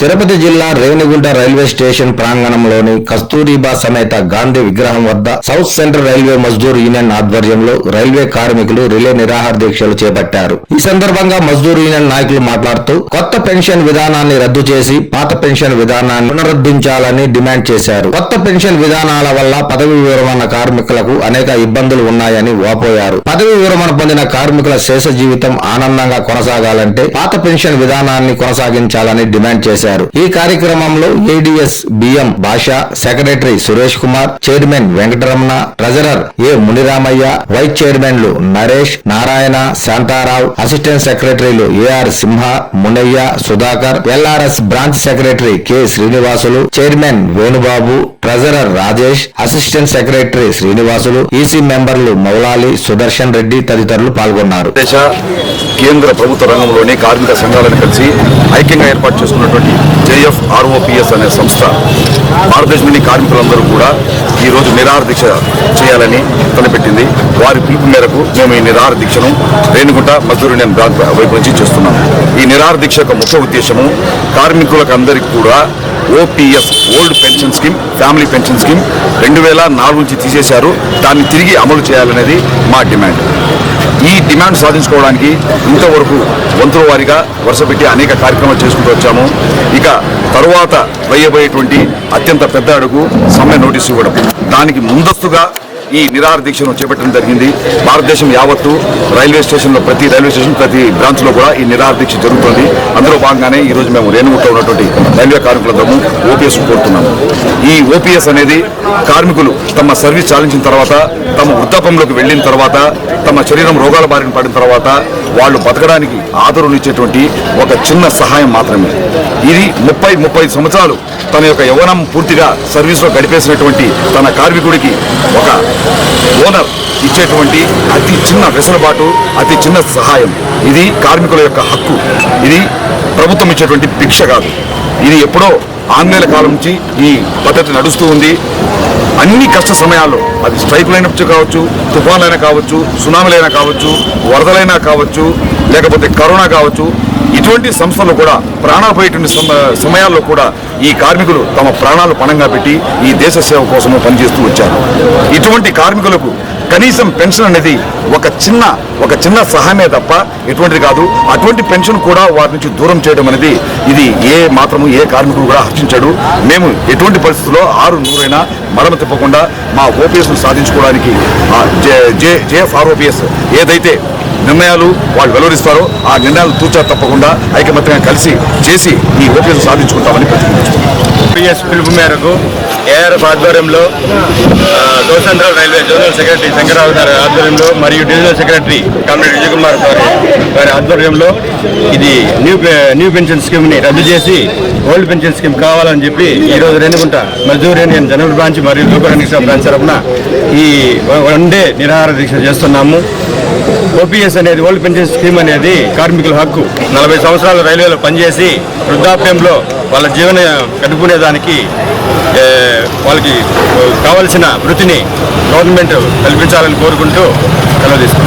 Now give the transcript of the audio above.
తిరుపతి జిల్లా Renigunta railway station ప్రాంగణంలోని కస్తూరిబా సమేత గాంధీ విగ్రహం వద్ద south central railway Mazdoor union ఆధ్వర్యంలో రైల్వే కార్మికులు రిలే నిరాహార దీక్షలు చేపట్టారు. ఈ సందర్భంగా మజ్దూర్ యూనియన్ నాయకులు మాట్లాడుతూ కొత్త పెన్షన్ విధానాన్ని రద్దు చేసి పాత పెన్షన్ విధానాన్ని పునరుద్ధరించాలని డిమాండ్ చేశారు. కొత్త పెన్షన్ విధానాల వల్ల పదవి విరమణ కార్మికులకు అనేక ఇబ్బందులు ఉన్నాయని వాపోయారు. పదవి విరమణ పొందిన కార్మికుల శేష జీవితం ఆనందంగా కొనసాగాలంటే పాత పెన్షన్ విధానాన్ని కొనసాగించాలని డిమాండ్ చేశారు. ఈ కార్యక్రమంలో ADS BM Basha secretary Suresh Kumar chairman Venkataramana treasurer A Muniramaiah vice చైర్మన్లు నరేష్ నారాయణ శాంతారావు అసిస్టెంట్ సెక్రటరీలు AR Simha Munayya Sudhakar LRS branch secretary K Srinivasulu chairman Venubabu treasurer Rajesh assistant secretary Srinivasulu EC మెంబర్లు మౌలాలి సుదర్శన్ రెడ్డి తదితరులు పాల్గొన్నారు. దేశ కేంద్ర ప్రభుత్వ రంగంలోని కార్మిక సంఘాలను కలిసి ఐక్యంగా ఏర్పాటు చేసుకున్నటువంటి జేఎఫ్ ఆర్ఓపిఎస్ అనే సంస్థ భారతదేశంలోని కార్మికులందరూ కూడా ఈరోజు రోజు నిరాహార దీక్ష చేయాలని తలపెట్టింది. వారి పిలుపు మేరకు మేము ఈ నిరాహార దీక్షను రేణుగుంట మజ్దూర్ యూనియన్ బ్యాంక్ వైపు నుంచి చేస్తున్నాం. ఈ నిరాహార దీక్ష యొక్క ముఖ్య ఉద్దేశము కార్మికులకు అందరికీ కూడా OPS old pension scheme family pension scheme రెండు వేల నాలుగు నుంచి తీసేశారు. దాన్ని తిరిగి అమలు చేయాలనేది మా డిమాండ్. ఈ డిమాండ్ సాధించుకోవడానికి ఇంతవరకు వంతుల వారీగా వరుసపెట్టి అనేక కార్యక్రమాలు చేసుకుంటూ వచ్చాము. తరువాత వేయబోయేటువంటి అత్యంత పెద్ద అడుగు సమ్మె నోటీసు ఇవ్వడం. దానికి ముందస్తుగా ఈ నిరాహార దీక్షను చేపట్టడం జరిగింది. భారతదేశం యావత్తు రైల్వే స్టేషన్లో ప్రతి రైల్వే స్టేషన్ ప్రతి బ్రాంచ్లో కూడా ఈ నిరాహార దీక్ష జరుగుతుంది. అందులో భాగంగానే ఈ రోజు మేము రేణుగుట్లో ఉన్నటువంటి రైల్వే కార్మికులందరము ఓపీఎస్ కోరుతున్నాము ఈ ఓపీఎస్ అనేది కార్మికులు తమ సర్వీస్ చాలించిన తర్వాత తమ వృద్ధాపంలోకి వెళ్ళిన తర్వాత తమ శరీరం రోగాల బారిన పడిన తర్వాత వాళ్ళు బతకడానికి ఆదరణిచ్చేటువంటి ఒక చిన్న సహాయం మాత్రమే. ఇది ముప్పై ముప్పై సంవత్సరాలు తన యొక్క యవ్వనం పూర్తిగా సర్వీస్లో గడిపేసినటువంటి తన కార్మికుడికి ఒక ఓనర్ ఇచ్చేటువంటి అతి చిన్న వెసులుబాటు అతి చిన్న సహాయం. ఇది కార్మికుల యొక్క హక్కు. ఇది ప్రభుత్వం ఇచ్చేటువంటి భిక్ష కాదు. ఇది ఎప్పుడో ఆంగ్లేయుల కాలం నుంచి ఈ పద్ధతి నడుస్తూ ఉంది. అన్ని కష్ట సమయాల్లో అది స్ట్రైకులైనప్పుడు కావచ్చు తుఫాన్లైనా కావచ్చు సునామీలైనా కావచ్చు వరదలైనా కావచ్చు లేకపోతే కరోనా కావచ్చు ఇటువంటి సంస్థలు కూడా ప్రాణాపోయేటువంటి సమయాల్లో కూడా ఈ కార్మికులు తమ ప్రాణాలు పణంగా పెట్టి ఈ దేశ సేవ కోసము పనిచేస్తూ వచ్చారు. ఇటువంటి కార్మికులకు కనీసం పెన్షన్ అనేది ఒక చిన్న ఒక చిన్న సహాయమే తప్ప ఎటువంటిది కాదు. అటువంటి పెన్షన్ కూడా వారి నుంచి దూరం చేయడం అనేది ఇది ఏ మాత్రము ఏ కార్మికుడు కూడా హర్షించాడు. మేము ఎటువంటి పరిస్థితుల్లో ఆరు నూరైనా మడమ తిప్పకుండా మా ఓపీఎస్ సాధించుకోవడానికి జే- జే జేఎఫ్ఆర్ఓపీఎస్ ఏదైతే నిర్ణయాలు వాళ్ళు వెలువరిస్తారో ఆ నిర్ణయాలు తూచా తప్పకుండా ఐకమత్యంగా కలిసి చేసి ఈ ఓపీఎస్ సాధించుకుంటామని ప్రతిపాదిస్తున్నాం పిఎస్ పిలుపు మేరకు ఏఆర్ఎఫ్ ఆధ్వర్యంలో ఆ, central railway zonal secretary Shankararao గారి ఆధ్వర్యంలో మరియు డివిజనల్ సెక్రటరీ కమిటీ విజయకుమార్ గారు గారి వారి ఆధ్వర్యంలో ఇది న్యూ న్యూ పెన్షన్ స్కీమ్ని రద్దు చేసి ఓల్డ్ పెన్షన్ స్కీమ్ కావాలని చెప్పి ఈరోజు రోజు Renigunta Mazdoor union general branch మరియు లోకరణిక నిక్షా బ్రాంచ్ తరఫున ఈ వన్ డే నిరాహార దీక్ష చేస్తున్నాము. ఓపీఎస్ అనేది ఓల్డ్ పెన్షన్ స్కీమ్ అనేది కార్మికుల హక్కు. నలభై సంవత్సరాలు రైల్వేలో పనిచేసి వృద్ధాప్యంలో వాళ్ళ జీవన గడుపుకునేదానికి వాళ్ళకి కావలసిన వృత్తిని గవర్నమెంట్ కల్పించాలని కోరుకుంటూ సెలవు తీసుకుంటాం